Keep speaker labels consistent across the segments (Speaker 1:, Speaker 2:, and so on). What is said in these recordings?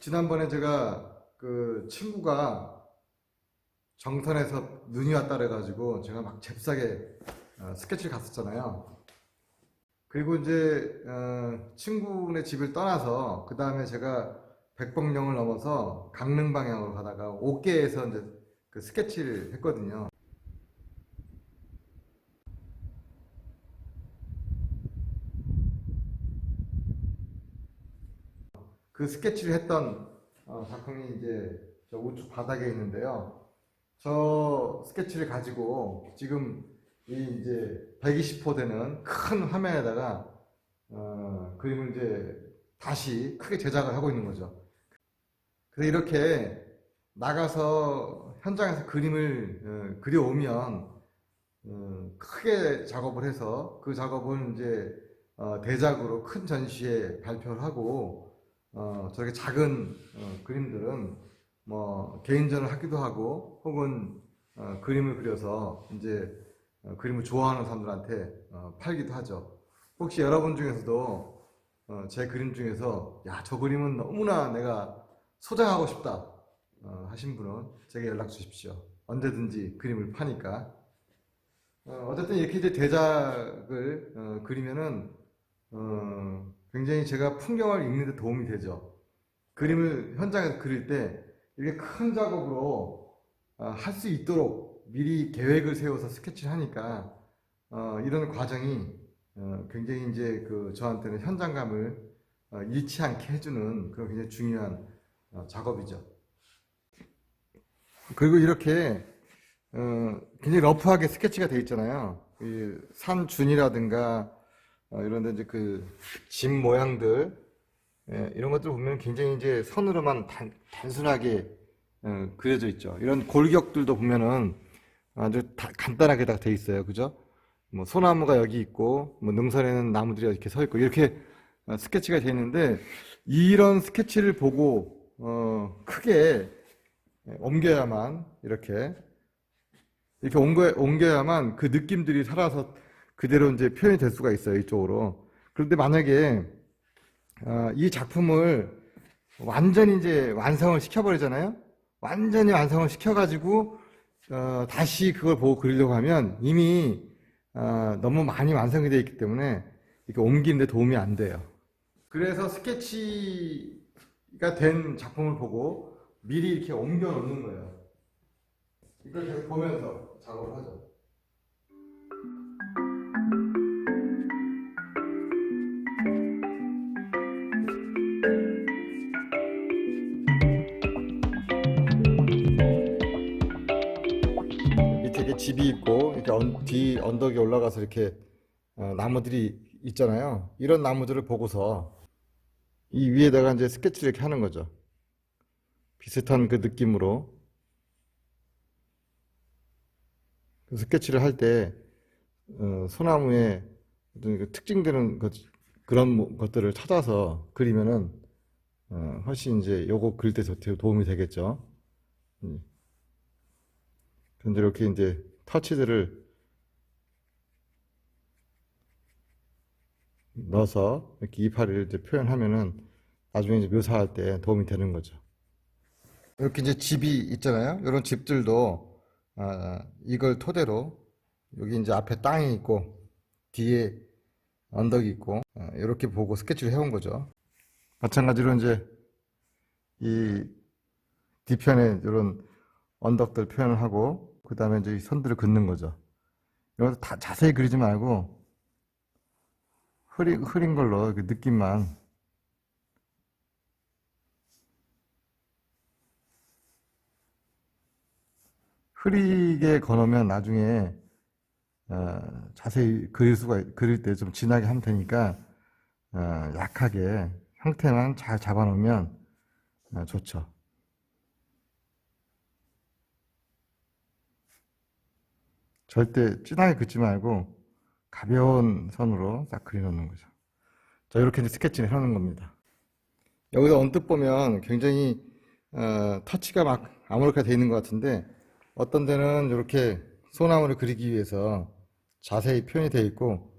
Speaker 1: 지난번에 제가 그 친구가 정선에서 눈이 왔다 그래가지고 제가 막 잽싸게 어, 스케치를 갔었잖아요. 그리고 이제 어, 친구네 집을 떠나서 그 다음에 제가 백봉령을 넘어서 강릉 방향으로 가다가 옥계에서 이제 그 스케치를 했거든요. 그 스케치를 했던 어, 작품이 이제 저 우측 바닥에 있는데요. 저 스케치를 가지고 지금 이 이제 120호 되는 큰 화면에다가 어, 그림을 이제 다시 크게 제작을 하고 있는 거죠. 그래서 이렇게 나가서 현장에서 그림을 어, 그려오면 어, 크게 작업을 해서 그 작업을 이제 어, 대작으로 큰 전시에 발표를 하고 어, 저렇게 작은 어, 그림들은 뭐 개인전을 하기도 하고 혹은 어, 그림을 그려서 이제 어, 그림을 좋아하는 사람들한테 어, 팔기도 하죠. 혹시 여러분 중에서도 어, 제 그림 중에서 야, 저 그림은 너무나 내가 소장하고 싶다 어, 하신 분은 제게 연락 주십시오. 언제든지 그림을 파니까. 어, 어쨌든 이렇게 이제 대작을 어, 그리면은 어, 굉장히 제가 풍경을 읽는 데 도움이 되죠. 그림을 현장에서 그릴 때 이렇게 큰 작업으로 어, 할수 있도록 미리 계획을 세워서 스케치를 하니까 어, 이런 과정이 어, 굉장히 이제 그 저한테는 현장감을 어, 잃지 않게 해주는 그런 굉장히 중요한 어, 작업이죠. 그리고 이렇게 어, 굉장히 러프하게 스케치가 돼 있잖아요. 이 산준이라든가 어, 이런데 이제 그 집 모양들 예, 이런 것들 보면 굉장히 이제 선으로만 단, 단순하게 어, 그려져 있죠. 이런 골격들도 보면은 아주 다- 간단하게 다 돼 있어요. 그죠? 뭐 소나무가 여기 있고 뭐 능선에는 나무들이 이렇게 서 있고 이렇게 어, 스케치가 돼 있는데 이런 스케치를 보고 어, 크게 예, 옮겨야만 이렇게 이렇게 옮겨, 옮겨야만 그 느낌들이 살아서 그대로 이제 표현이 될 수가 있어요, 이쪽으로. 그런데 만약에, 어, 이 작품을 완전히 이제 완성을 시켜버리잖아요? 완전히 완성을 시켜가지고, 어, 다시 그걸 보고 그리려고 하면 이미, 어, 너무 많이 완성이 되어 있기 때문에 이렇게 옮기는데 도움이 안 돼요. 그래서 스케치가 된 작품을 보고 미리 이렇게 옮겨 놓는 거예요. 이걸 계속 보면서 작업을 하죠. 집이 있고 이렇게 언, 뒤 언덕에 올라가서 이렇게 어, 나무들이 있잖아요. 이런 나무들을 보고서 이 위에다가 이제 스케치를 이렇게 하는 거죠. 비슷한 그 느낌으로 그 스케치를 할때 어, 소나무에 어떤 그 특징되는 것, 그런 뭐- 것들을 찾아서 그리면은 어, 훨씬 이제 요거 그릴 때 도- 도움이 되겠죠. 음. 근데 이렇게 이제 터치들을 넣어서 이렇게 이파리를 이제 표현하면은 나중에 이제 묘사할 때 도움이 되는 거죠. 이렇게 이제 집이 있잖아요. 이런 집들도 아, 이걸 토대로 여기 이제 앞에 땅이 있고 뒤에 언덕이 있고 아, 이렇게 보고 스케치를 해온 거죠. 마찬가지로 이제 이 뒤편에 이런 언덕들 표현을 하고 그 다음에 이제 이 선들을 긋는 거죠. 이것도 다 자세히 그리지 말고 흐린, 흐린 걸로 그 느낌만 흐리게 거놓으면 나중에 어, 자세히 그릴 수가 그릴 때 좀 진하게 하면 되니까 어, 약하게 형태만 잘 잡아놓으면 어, 좋죠. 절대 진하게 긋지 말고 가벼운 선으로 딱 그려놓는 거죠. 자, 이렇게 이제 스케치를 해놓는 겁니다. 여기서 언뜻 보면 굉장히 어, 터치가 막 아무렇게 돼 있는 것 같은데 어떤 데는 이렇게 소나무를 그리기 위해서 자세히 표현이 돼 있고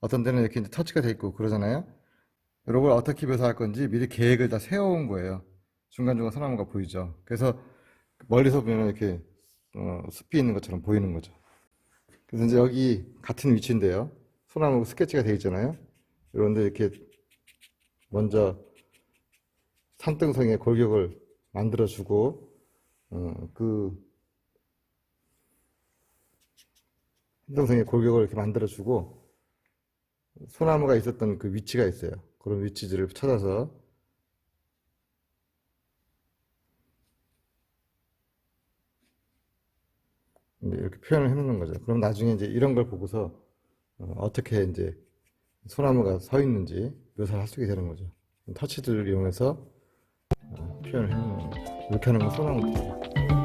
Speaker 1: 어떤 데는 이렇게 터치가 돼 있고 그러잖아요. 이걸 어떻게 묘사할 건지 미리 계획을 다 세워온 거예요. 중간중간 소나무가 보이죠. 그래서 멀리서 보면 이렇게 어, 숲이 있는 것처럼 보이는 거죠. 그래서 이제 여기 같은 위치인데요. 소나무 스케치가 되어 있잖아요. 그런데 이렇게 먼저 산등성의 골격을 만들어주고 어, 그 산등성의 골격을 이렇게 만들어주고 소나무가 있었던 그 위치가 있어요. 그런 위치들을 찾아서 이제 이렇게 표현을 해놓는 거죠. 그럼 나중에 이제 이런 걸 보고서 어, 떻게 이제 소나무가 서 있는지 묘사를 할 수 있게 되는 거죠. 터치들을 이용해서 어, 표현을 해놓는 거죠. 이렇게 하는 건 소나무 터 그림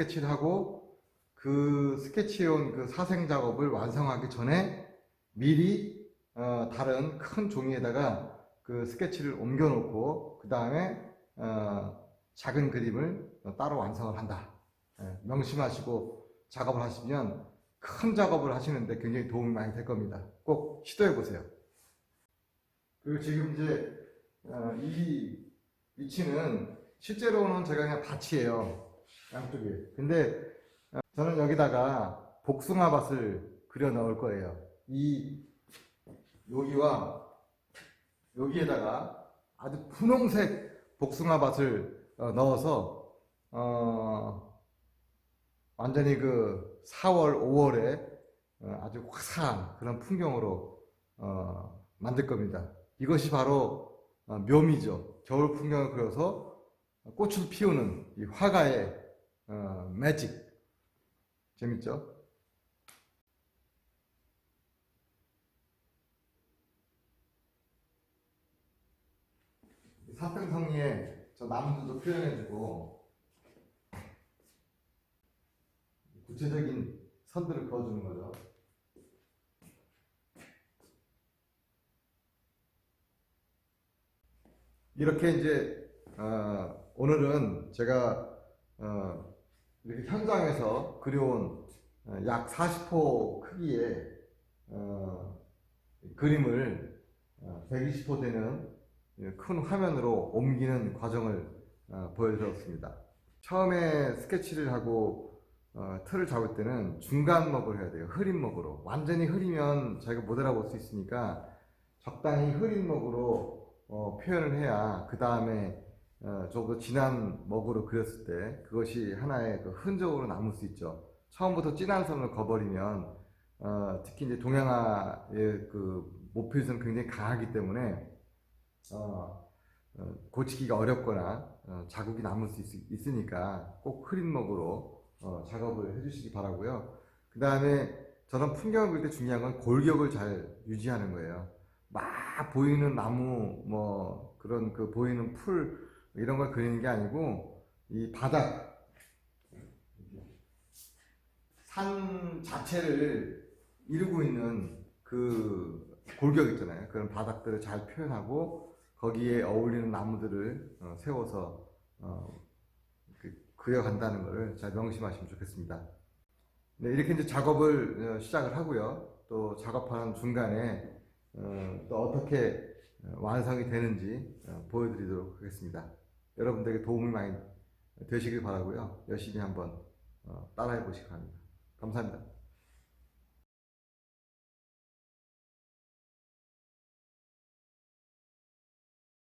Speaker 1: 스케치를 하고 그 스케치해온 그 사생 작업을 완성하기 전에 미리 어, 다른 큰 종이에다가 그 스케치를 옮겨 놓고 그 다음에 어, 작은 그림을 따로 완성을 한다. 예, 명심하시고 작업을 하시면 큰 작업을 하시는데 굉장히 도움이 많이 될 겁니다. 꼭 시도해 보세요. 그리고 지금 이제 어, 이 위치는 실제로는 제가 그냥 밭이에요. 양쪽에. 근데 어, 저는 여기다가 복숭아밭을 그려 넣을 거예요. 이 여기와 여기에다가 아주 분홍색 복숭아밭을 어, 넣어서 어, 완전히 그 4월, 5월에 아주 화사한 그런 풍경으로 어, 만들 겁니다. 이것이 바로 어, 묘미죠. 겨울 풍경을 그려서 꽃을 피우는 이 화가의 어, 매직 재밌죠? 사평성리에 저 나무들도 표현해주고 구체적인 선들을 그어주는 거죠. 이렇게 이제 어, 오늘은 제가 어, 이렇게 현장에서 그려온 어, 약 40호 크기의 어, 그림을 어, 120호 되는 큰 화면으로 옮기는 과정을 어, 보여드렸습니다. 처음에 스케치를 하고 어, 틀을 잡을 때는 중간 먹을 해야 돼요. 흐린 먹으로. 완전히 흐리면 자기가 못 알아볼 수 있으니까 적당히 흐린 먹으로 어, 표현을 해야 그 다음에 어, 더 진한 먹으로 그렸을 때 그것이 하나의 그 흔적으로 남을 수 있죠. 처음부터 진한 선을 거버리면 어, 특히 이제 동양화의 그 모필선은 굉장히 강하기 때문에 어, 어, 고치기가 어렵거나 어, 자국이 남을 수 있, 으니까꼭 흐린 먹으로 어, 작업을 해주시기 바라고요. 그 다음에 저는 풍경을 그릴 때 중요한 건 골격을 잘 유지하는 거예요. 막 보이는 나무 뭐 그런 그 보이는 풀 이런 걸 그리는 게 아니고 이 바닥 산 자체를 이루고 있는 그 골격 있잖아요. 그런 바닥들을 잘 표현하고 거기에 어울리는 나무들을 어, 세워서 어, 그 그려간다는 것을 잘 명심하시면 좋겠습니다. 네, 이렇게 이제 작업을 어, 시작을 하고요. 또 작업하는 중간에 어, 또 어떻게 어, 완성이 되는지 어, 보여드리도록 하겠습니다. 여러분들에게 도움이 많이 되시길 바라고요. 열심히 한번 어, 따라해 보시기 바랍니다. 감사합니다.